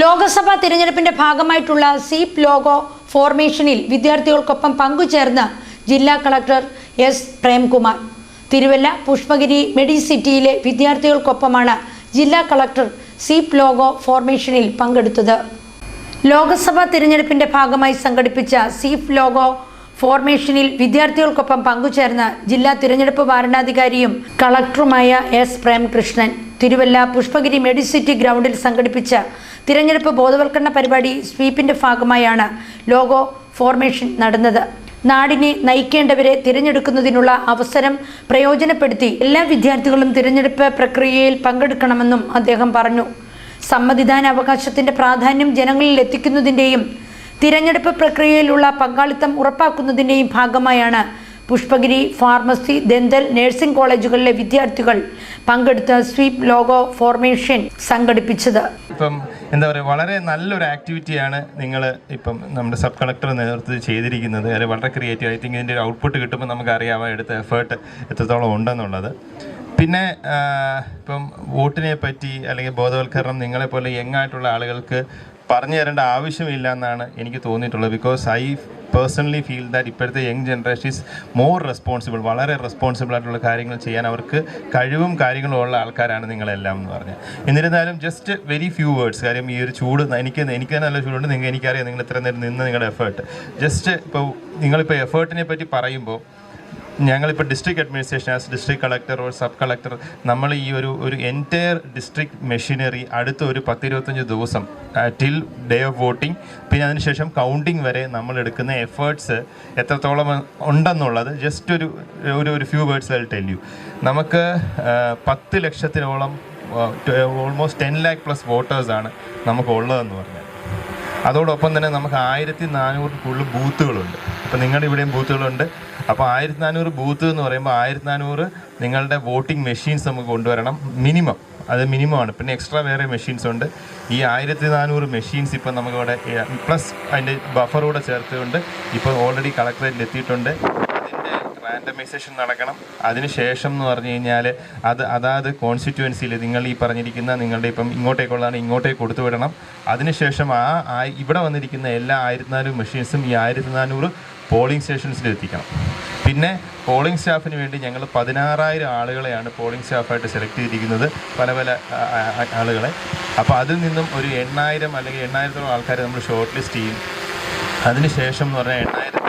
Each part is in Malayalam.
ലോക്സഭാ തിരഞ്ഞെടുപ്പിന്റെ ഭാഗമായിട്ടുള്ള സീപ് ലോഗോ ഫോർമേഷനിൽ വിദ്യാർത്ഥികൾക്കൊപ്പം പങ്കുചേർന്ന് ജില്ലാ കളക്ടർ എസ് പ്രേംകുമാർ. തിരുവല്ല പുഷ്പഗിരി മെഡിസിറ്റിയിലെ വിദ്യാർത്ഥികൾക്കൊപ്പമാണ് ജില്ലാ കളക്ടർ സീപ് ലോഗോ ഫോർമേഷനിൽ പങ്കെടുത്തത്. ലോകസഭാ തിരഞ്ഞെടുപ്പിന്റെ ഭാഗമായി സംഘടിപ്പിച്ച സീഫ് ലോഗോ ഫോർമേഷനിൽ വിദ്യാർത്ഥികൾക്കൊപ്പം പങ്കുചേർന്ന് ജില്ലാ തിരഞ്ഞെടുപ്പ് വാരണാധികാരിയും കളക്ടറുമായ എസ് പ്രേംകൃഷ്ണൻ. തിരുവല്ല പുഷ്പഗിരി മെഡിസിറ്റി ഗ്രൗണ്ടിൽ സംഘടിപ്പിച്ച തിരഞ്ഞെടുപ്പ് ബോധവൽക്കരണ പരിപാടി സ്വീപ്പിന്റെ ഭാഗമായാണ് ലോഗോ ഫോർമേഷൻ നടന്നത്. നാടിനെ നയിക്കേണ്ടവരെ തിരഞ്ഞെടുക്കുന്നതിനുള്ള അവസരം പ്രയോജനപ്പെടുത്തി എല്ലാ വിദ്യാർത്ഥികളും തിരഞ്ഞെടുപ്പ് പ്രക്രിയയിൽ പങ്കെടുക്കണമെന്നും അദ്ദേഹം പറഞ്ഞു. സമ്മതിദാന അവകാശത്തിന്റെ പ്രാധാന്യം ജനങ്ങളിൽ എത്തിക്കുന്നതിന്റെയും തിരഞ്ഞെടുപ്പ് പ്രക്രിയയിലുള്ള പങ്കാളിത്തം ഉറപ്പാക്കുന്നതിന്റെയും ഭാഗമായാണ് പുഷ്പഗിരി ഫാർമസി ദന്തൽ നഴ്സിംഗ് കോളേജുകളിലെ വിദ്യാർത്ഥികൾ പങ്കെടുത്ത സ്വീപ് ലോഗോ ഫോർമേഷൻ സംഘടിപ്പിച്ചത്. ഇപ്പം എന്താ പറയുക വളരെ നല്ലൊരു ആക്ടിവിറ്റിയാണ് നിങ്ങൾ ഇപ്പം നമ്മുടെ സബ് കളക്ടർ നേതൃത്വത്തിൽ ചെയ്തിരിക്കുന്നത്. അത് വളരെ ക്രിയേറ്റീവ് ഐ തിങ്ക് ഇതിന്റെ ഒരു ഔട്ട്പുട്ട് കിട്ടുമ്പോൾ നമുക്ക് നമുക്കറിയാം എടുത്ത എഫേർട്ട് എത്രത്തോളം ഉണ്ടെന്നുള്ളത്. പിന്നെ ഇപ്പം വോട്ടിനെ പറ്റി അല്ലെങ്കിൽ ബോധവൽക്കരണം നിങ്ങളെപ്പോലെ യങ് ആയിട്ടുള്ള ആളുകൾക്ക് പറഞ്ഞു തരേണ്ട ആവശ്യമില്ല എന്നാണ് എനിക്ക് തോന്നിയിട്ടുള്ളത്. Because I personally feel that ഇപ്പോഴത്തെ young generation is more responsible വളരെ റെസ്പോൺസിബിൾ ആയിട്ടുള്ള കാര്യങ്ങൾ ചെയ്യാൻ അവർക്ക് കഴിവും കാര്യങ്ങളും ഉള്ള ആൾക്കാരാണ് നിങ്ങളെല്ലാം എന്ന് പറഞ്ഞത് എന്നിരുന്നാലും ജസ്റ്റ് വെരി ഫ്യൂ വേർഡ്സ് കാര്യം ഈ ഒരു ചൂട് എനിക്ക് എനിക്ക് നല്ല ചൂടുണ്ട് നിങ്ങൾ എനിക്കറിയാം നിങ്ങൾ ഇത്ര നേരം നിന്ന് നിങ്ങളുടെ എഫേർട്ട് ജസ്റ്റ് ഇപ്പോൾ നിങ്ങളിപ്പോൾ എഫേർട്ടിനെ പറ്റി പറയുമ്പോൾ ഞങ്ങളിപ്പോൾ district administration as district collector or sub collector നമ്മൾ ഈ ഒരു ഒരു എന്റയർ ഡിസ്ട്രിക്ട് മെഷീനറി അടുത്ത ഒരു പത്തിരുപത്തഞ്ച് ദിവസം ടിൽ ഡേ ഓഫ് വോട്ടിംഗ് പിന്നെ അതിനുശേഷം കൗണ്ടിങ് വരെ നമ്മൾ എടുക്കുന്ന എഫേർട്സ് എത്രത്തോളം ഉണ്ടെന്നുള്ളത് ജസ്റ്റ് ഒരു ഒരു ഒരു few words I tell you നമുക്ക് പത്ത് ലക്ഷത്തിനോളം ഓൾമോസ്റ്റ് ടെൻ ലാക്ക് പ്ലസ് വോട്ടേഴ്സാണ് നമുക്ക് ഉള്ളതെന്ന് പറഞ്ഞാൽ. അതോടൊപ്പം തന്നെ നമുക്ക് ആയിരത്തി നാനൂറ് കൂടുതൽ ബൂത്തുകളുണ്ട്. അപ്പോൾ നിങ്ങളുടെ ഇവിടെയും ബൂത്തുകളുണ്ട്. അപ്പോൾ ആയിരത്തി നാനൂറ് ബൂത്ത് എന്ന് പറയുമ്പോൾ ആയിരത്തി നാനൂറ് നിങ്ങളുടെ വോട്ടിംഗ് മെഷീൻസ് നമുക്ക് കൊണ്ടുവരണം. മിനിമം. അത് മിനിമമാണ്. പിന്നെ എക്സ്ട്രാ വേറെ മെഷീൻസ് ഉണ്ട്. ഈ ആയിരത്തി നാനൂറ് മെഷീൻസ് ഇപ്പം നമുക്കിവിടെ പ്ലസ് അതിന്റെ ബഫറൂടെ ചേർത്തുകൊണ്ട് ഇപ്പോൾ ഓൾറെഡി കളക്ടറേറ്റിൽ എത്തിയിട്ടുണ്ട്. റാൻഡമൈസേഷൻ നടക്കണം. അതിനുശേഷം എന്ന് പറഞ്ഞു കഴിഞ്ഞാൽ അത് അതാത് കോൺസ്റ്റിറ്റ്യുവൻസിയിൽ നിങ്ങൾ ഈ പറഞ്ഞിരിക്കുന്ന നിങ്ങളുടെ ഇപ്പം ഇങ്ങോട്ടേക്കുള്ളതാണ് ഇങ്ങോട്ടേക്ക് കൊടുത്തു വിടണം. അതിനുശേഷം ആ ഇവിടെ വന്നിരിക്കുന്ന എല്ലാ ആയിരത്തി നാനൂറ് മെഷീൻസും ഈ ആയിരത്തി നാനൂറ് പോളിംഗ് സ്റ്റേഷൻസിൽ എത്തിക്കണം. പിന്നെ പോളിംഗ് സ്റ്റാഫിന് വേണ്ടി ഞങ്ങൾ പതിനാറായിരം ആളുകളെയാണ് പോളിംഗ് സ്റ്റാഫായിട്ട് സെലക്ട് ചെയ്തിരിക്കുന്നത് പല പല ആളുകളെ. അപ്പോൾ അതിൽ നിന്നും ഒരു എണ്ണായിരം അല്ലെങ്കിൽ എണ്ണായിരത്തോളം ആൾക്കാരെ നമ്മൾ ഷോർട്ട് ലിസ്റ്റ് ചെയ്യും. അതിനുശേഷം എന്ന് പറഞ്ഞാൽ എണ്ണായിരം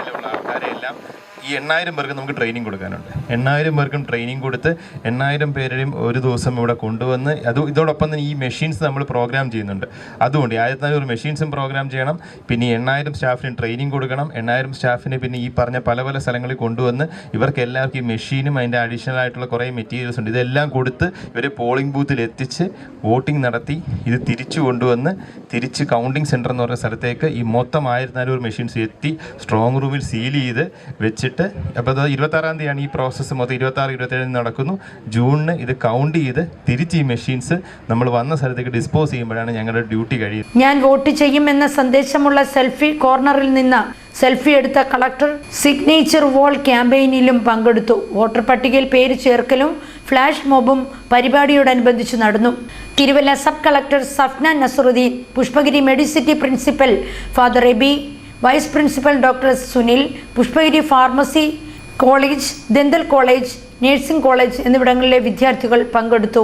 ഈ എണ്ണായിരം പേർക്ക് നമുക്ക് ട്രെയിനിങ് കൊടുക്കാനുണ്ട്. എണ്ണായിരം പേർക്കും ട്രെയിനിങ് കൊടുത്ത് എണ്ണായിരം പേരെയും ഒരു ദിവസം ഇവിടെ കൊണ്ടുവന്ന് അത് ഇതോടൊപ്പം തന്നെ ഈ മെഷീൻസ് നമ്മൾ പ്രോഗ്രാം ചെയ്യുന്നുണ്ട്. അതുകൊണ്ട് ആയിരത്തി നാനൂറ് മെഷീൻസും പ്രോഗ്രാം ചെയ്യണം. പിന്നെ എണ്ണായിരം സ്റ്റാഫിന് ട്രെയിനിങ് കൊടുക്കണം. എണ്ണായിരം സ്റ്റാഫിനെ പിന്നെ ഈ പറഞ്ഞ പല പല സ്ഥലങ്ങളിൽ കൊണ്ടുവന്ന് ഇവർക്ക് എല്ലാവർക്കും ഈ മെഷീനും അതിന്റെ അഡീഷണൽ ആയിട്ടുള്ള കുറേ മെറ്റീരിയൽസ് ഉണ്ട്. ഇതെല്ലാം കൊടുത്ത് ഇവരെ പോളിംഗ് ബൂത്തിൽ എത്തിച്ച് വോട്ടിംഗ് നടത്തി ഇത് തിരിച്ചു കൊണ്ടുവന്ന് തിരിച്ച് കൗണ്ടിങ് സെന്റർ എന്ന് പറഞ്ഞ സ്ഥലത്തേക്ക് ഈ മൊത്തം ആയിരത്തി നാനൂറ് മെഷീൻസ് എത്തി സ്ട്രോങ് റൂമിൽ സീൽ ചെയ്ത് വെച്ചിട്ട് അപ്പോൾ അത് ഇരുപത്താറാം തീയതിയാണ് ഈ പ്രോസസ്സ് മൊത്തം. ഇരുപത്താറ് ഇരുപത്തേഴിന് നടക്കുന്നു. ജൂണിന് ഇത് കൗണ്ട് ചെയ്ത് തിരിച്ച് ഈ മെഷീൻസ് നമ്മൾ വന്ന സ്ഥലത്തേക്ക് ഡിസ്പോസ് ചെയ്യുമ്പോഴാണ് ഞങ്ങളുടെ ഡ്യൂട്ടി കഴിയുന്നത്. ഞാൻ വോട്ട് ചെയ്യുമെന്ന സന്ദേശമുള്ള സെൽഫി കോർണറിൽ നിന്ന് സെൽഫി എടുത്ത കളക്ടർ സിഗ്നേച്ചർ വോൾ ക്യാമ്പയിനിലും പങ്കെടുത്തു. വോട്ടർ പട്ടികയിൽ പേര് ചേർക്കലും ഫ്ലാഷ് മോബും പരിപാടിയോടനുബന്ധിച്ച് നടന്നു. Thiruvalla sub collector Safna Nasaruddin Pushpagiri medicity principal father Aby vice principal doctor Sunil Pushpagiri pharmacy college dental college nursing college എന്നിവിടങ്ങളിലെ വിദ്യാർത്ഥികൾ പങ്കെടുത്തു.